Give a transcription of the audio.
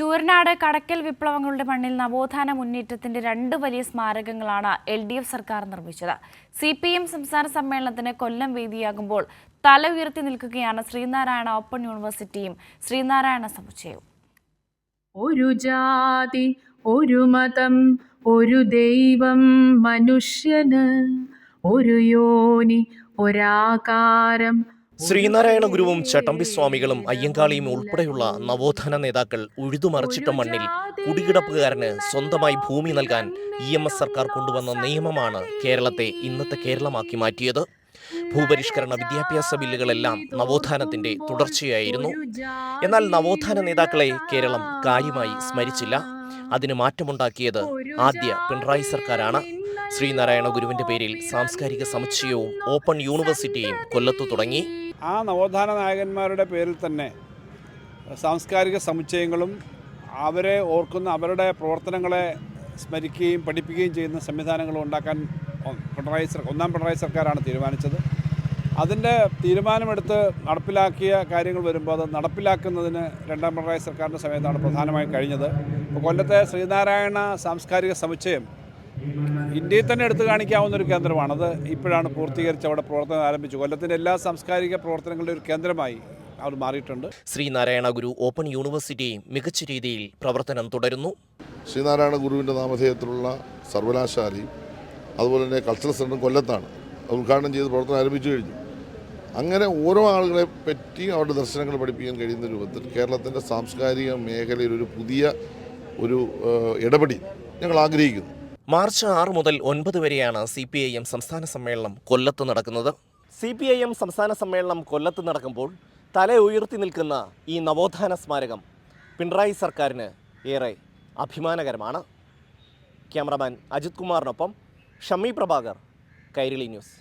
ചൂരനാട് കടക്കൽ വിപ്ലവങ്ങളുടെ മണ്ണിൽ നവോത്ഥാന മുന്നേറ്റത്തിന്റെ രണ്ട് വലിയ സ്മാരകങ്ങളാണ് എൽ ഡി എഫ് സർക്കാർ നിർമ്മിച്ചത്. സി പി എം സംസ്ഥാന സമ്മേളനത്തിന് കൊല്ലം വേദിയാകുമ്പോൾ തല ഉയർത്തി നിൽക്കുകയാണ് ശ്രീനാരായണ ഓപ്പൺ യൂണിവേഴ്സിറ്റിയും ശ്രീനാരായണ സമുച്ചയവും. ഒരു ജാതി ഒരു മതം ഒരു ദൈവം മനുഷ്യന് ഒരു യോനി ഒരാകാരം ശ്രീനാരായണ ഗുരുവും ചട്ടമ്പി സ്വാമികളും അയ്യങ്കാളിയും ഉൾപ്പെടെയുള്ള നവോത്ഥാന നേതാക്കൾ ഉഴുതുമറിച്ചിട്ട മണ്ണിൽ കുടികിടപ്പുകാരന് സ്വന്തമായി ഭൂമി നൽകാൻ ഇ എം എസ് സർക്കാർ കൊണ്ടുവന്ന നിയമമാണ് കേരളത്തെ ഇന്നത്തെ കേരളമാക്കി മാറ്റിയത്. ഭൂപരിഷ്കരണ വിദ്യാഭ്യാസ ബില്ലുകളെല്ലാം നവോത്ഥാനത്തിന്റെ തുടർച്ചയായിരുന്നു. എന്നാൽ നവോത്ഥാന നേതാക്കളെ കേരളം കാര്യമായി സ്മരിച്ചില്ല. അതിന് മാറ്റമുണ്ടാക്കിയത് ആദ്യ പിണറായി സർക്കാരാണ്. ശ്രീനാരായണ ഗുരുവിന്റെ പേരിൽ സാംസ്കാരിക സമുച്ചയവും ഓപ്പൺ യൂണിവേഴ്സിറ്റിയും കൊല്ലത്തു തുടങ്ങി. ആ നവോത്ഥാന നായകന്മാരുടെ പേരിൽ തന്നെ സാംസ്കാരിക സമുച്ചയങ്ങളും അവരെ ഓർക്കുന്ന അവരുടെ പ്രവർത്തനങ്ങളെ സ്മരിക്കുകയും പഠിപ്പിക്കുകയും ചെയ്യുന്ന സംവിധാനങ്ങളും ഉണ്ടാക്കാൻ പിണറായി സർ ഒന്നാം പിണറായി സർക്കാരാണ് തീരുമാനിച്ചത്. അതിന്റെ തീരുമാനമെടുത്ത് നടപ്പിലാക്കിയ കാര്യങ്ങൾ വരുമ്പോൾ അത് നടപ്പിലാക്കുന്നതിന് രണ്ടാം പിണറായി സർക്കാരിന്റെ സമയത്താണ് പ്രധാനമായും കഴിഞ്ഞത്. ഇപ്പോൾ കൊല്ലത്തെ ശ്രീനാരായണ സാംസ്കാരിക സമുച്ചയം ഇന്ത്യയിൽ തന്നെ എടുത്തു കാണിക്കാവുന്ന ഒരു കേന്ദ്രമാണ്. അത് ഇപ്പോഴാണ് പൂർത്തീകരിച്ച് അവിടെ പ്രവർത്തനം ആരംഭിച്ചു. കൊല്ലത്തിന്റെ എല്ലാ സാംസ്കാരിക പ്രവർത്തനങ്ങളുടെ ഒരു കേന്ദ്രമായി അവർ മാറിയിട്ടുണ്ട്. ശ്രീനാരായണ ഗുരു ഓപ്പൺ യൂണിവേഴ്സിറ്റിയും മികച്ച രീതിയിൽ പ്രവർത്തനം തുടരുന്നു. ശ്രീനാരായണ ഗുരുവിന്റെ നാമധേയത്തിലുള്ള സർവകലാശാലയും അതുപോലെ തന്നെ കൾച്ചറൽ സെന്ററും കൊല്ലത്താണ്. അത് ഉദ്ഘാടനം ചെയ്ത് പ്രവർത്തനം ആരംഭിച്ചു കഴിഞ്ഞു. അങ്ങനെ ഓരോ ആളുകളെ പറ്റി അവരുടെ ദർശനങ്ങൾ പഠിപ്പിക്കാൻ കഴിയുന്ന രൂപത്തിൽ കേരളത്തിന്റെ സാംസ്കാരിക മേഖലയിൽ ഒരു പുതിയ ഒരു ഇടപെടി ഞങ്ങൾ ആഗ്രഹിക്കുന്നു. മാർച്ച് ആറ് മുതൽ ഒൻപത് വരെയാണ് സി പി ഐ എം സംസ്ഥാന സമ്മേളനം കൊല്ലത്ത് നടക്കുന്നത്. സി പി ഐ എം സംസ്ഥാന സമ്മേളനം കൊല്ലത്ത് നടക്കുമ്പോൾ തല ഉയർത്തി നിൽക്കുന്ന ഈ നവോത്ഥാന സ്മാരകം പിണറായി സർക്കാരിന് ഏറെ അഭിമാനകരമാണ്. ക്യാമറമാൻ അജിത് കുമാറിനൊപ്പം ഷമ്മി പ്രഭാകർ കൈരളി ന്യൂസ്.